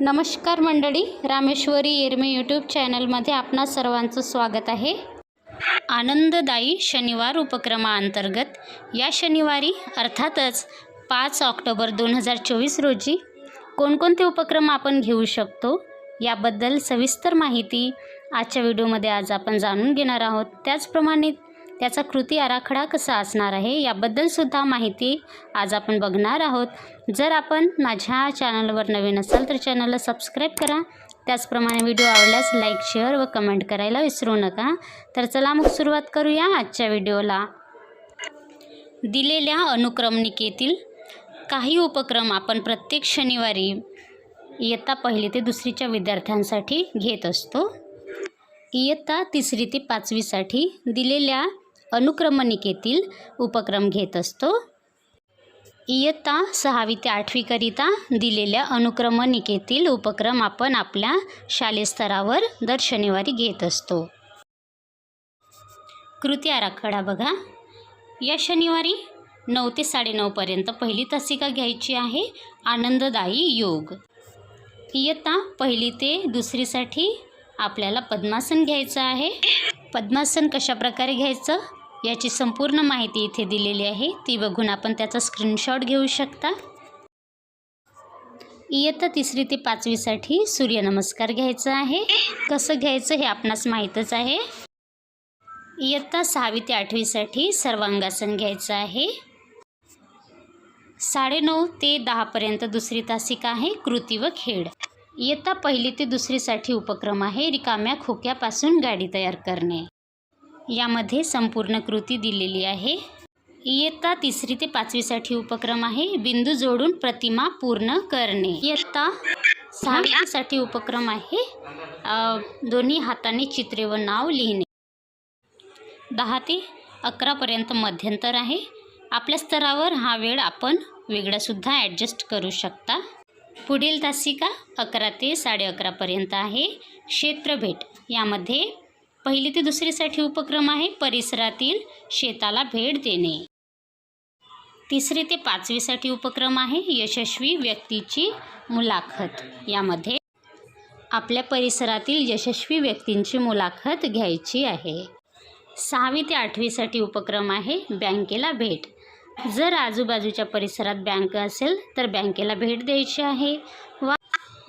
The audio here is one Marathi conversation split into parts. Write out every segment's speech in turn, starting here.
नमस्कार मंडळी रामेश्वरी येरमे यूट्यूब चॅनलमध्ये आपणा सर्वांचं स्वागत आहे. आनंददायी शनिवार उपक्रमाअंतर्गत या शनिवारी अर्थातच पाच ऑक्टोबर दोन हजार चोवीस रोजी कोणकोणते उपक्रम आपण घेऊ शकतो याबद्दल सविस्तर माहिती आजच्या व्हिडिओमध्ये आज आपण जाणून घेणार आहोत. त्याचप्रमाणे त्याचा कृती आराखडा कसा असणार आहे याबद्दलसुद्धा माहिती आज आपण बघणार आहोत. जर आपण माझ्या चॅनलवर नवीन असाल तर चॅनलला सबस्क्राईब करा. त्याचप्रमाणे व्हिडिओ आवडल्यास लाईक शेअर व कमेंट करायला विसरू नका. तर चला मग सुरुवात करूया आजच्या व्हिडिओला. दिलेल्या अनुक्रमणिकेतील काही उपक्रम आपण प्रत्येक शनिवारी इयत्ता पहिली ते दुसरीच्या विद्यार्थ्यांसाठी घेत असतो. इयत्ता तिसरी ते पाचवीसाठी दिलेल्या अनुक्रमणिकेतील उपक्रम घेत असतो. इयत्ता सहावी ते आठवीकरिता दिलेल्या अनुक्रमणिकेतील उपक्रम आपण आपल्या शालेय स्तरावर दर शनिवारी घेत असतो. कृती आराखडा बघा. या शनिवारी नऊ ते साडेनऊपर्यंत पहिली तासिका घ्यायची आहे. आनंददायी योग. इयत्ता पहिली ते दुसरीसाठी आपल्याला पद्मासन घ्यायचं आहे. पद्मासन कशाप्रकारे घ्यायचं? याची संपूर्ण माहिती इथे दिलेली आहे. ती बघून आपण त्याचा स्क्रीनशॉट घेऊ शकता. इयत्ता तिसरी ते पाचवीसाठी सूर्यनमस्कार घ्यायचा आहे. कसं घ्यायचं हे आपणास माहीतच आहे. इयत्ता सहावी ते आठवीसाठी सर्वांगासन घ्यायचं आहे. साडेनऊ ते दहापर्यंत दुसरी तासिका आहे कृती व खेळ. इयत्ता पहिली ते दुसरीसाठी उपक्रम आहे रिकाम्या खोक्यापासून गाडी तयार करणे. यामध्ये संपूर्ण कृती दिलेली आहे. इयत्ता तिसरी ते पाचवीसाठी उपक्रम आहे. बिंदू जोडून प्रतिमा पूर्ण करणे. इयत्ता सहावीसाठी उपक्रम आहे. दोन्ही हाताने चित्रे व नाव लिहिणे. दहा ते अकरापर्यंत मध्यंतर आहे. आपल्या स्तरावर हा वेळ आपण वेगळासुद्धा ॲडजस्ट करू शकता. पुढील तासिका अकरा ते साडे अकरापर्यंत आहे. क्षेत्रभेट यामध्ये पहिली ते दुसरीसाठी उपक्रम आहे परिसरातील शेताला भेट देणे. तिसरी ते पाचवीसाठी उपक्रम आहे यशस्वी व्यक्तीची मुलाखत. यामध्ये आपल्या परिसरातील यशस्वी व्यक्तींची मुलाखत घ्यायची आहे. सहावी ते आठवीसाठी उपक्रम आहे बँकेला भेट. जर आजूबाजूच्या परिसरात बँक असेल तर बँकेला भेट द्यायची आहे. वा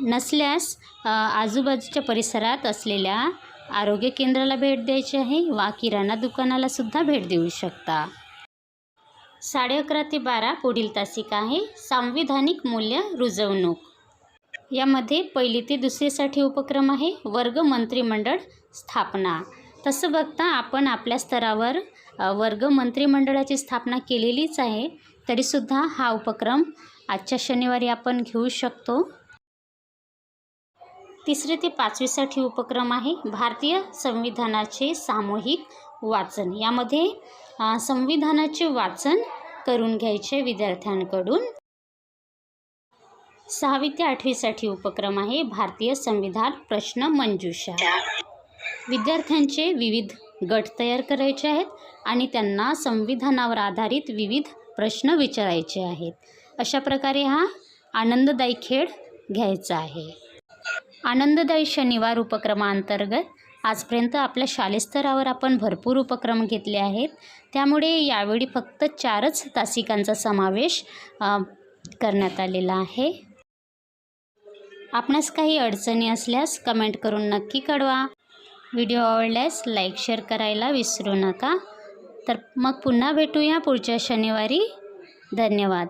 नसल्यास आजूबाजूच्या परिसरात असलेल्या आरोग्य केंद्राला भेट द्यायची आहे. वा किराणा दुकानाला सुद्धा भेट देऊ शकता. साडे अकरा ते बारा पुढील तासिका आहे. सांविधानिक मूल्य रुजवणूक. यामध्ये पहिली ते दुसरीसाठी उपक्रम आहे. वर्ग मंत्रिमंडळ स्थापना. तसं बघता आपण आपल्या स्तरावर वर्ग मंत्रिमंडळाची स्थापना केलेलीच आहे. तरीसुद्धा हा उपक्रम आजच्या शनिवारी आपण घेऊ शकतो. तिसरे ते पाचवीसाठी उपक्रम आहे भारतीय संविधानाचे सामूहिक वाचन. यामध्ये संविधानाचे वाचन करून घ्यायचे विद्यार्थ्यांकडून. सहावी ते आठवीसाठी उपक्रम आहे भारतीय संविधान प्रश्न मंजुषा. विद्यार्थ्यांचे विविध गट तयार करायचे आहेत आणि त्यांना संविधानावर आधारित विविध प्रश्न विचारायचे आहेत. अशा प्रकारे हा आनंददायी खेळ घ्यायचा आहे. आनंददायी शनिवार उपक्रमाअंतर्गत आजपर्यंत आपल्या शालेय स्तरावर आपण भरपूर उपक्रम घेतले आहेत. त्यामुळे यावेळी फक्त चारच तासिकांचा समावेश करण्यात आलेला आहे. आपणास काही अडचणी असल्यास कमेंट करून नक्की कळवा. व्हिडिओ आवडल्यास लाईक शेअर करायला विसरू नका. तर मग पुन्हा भेटूया पुढच्या शनिवारी. धन्यवाद.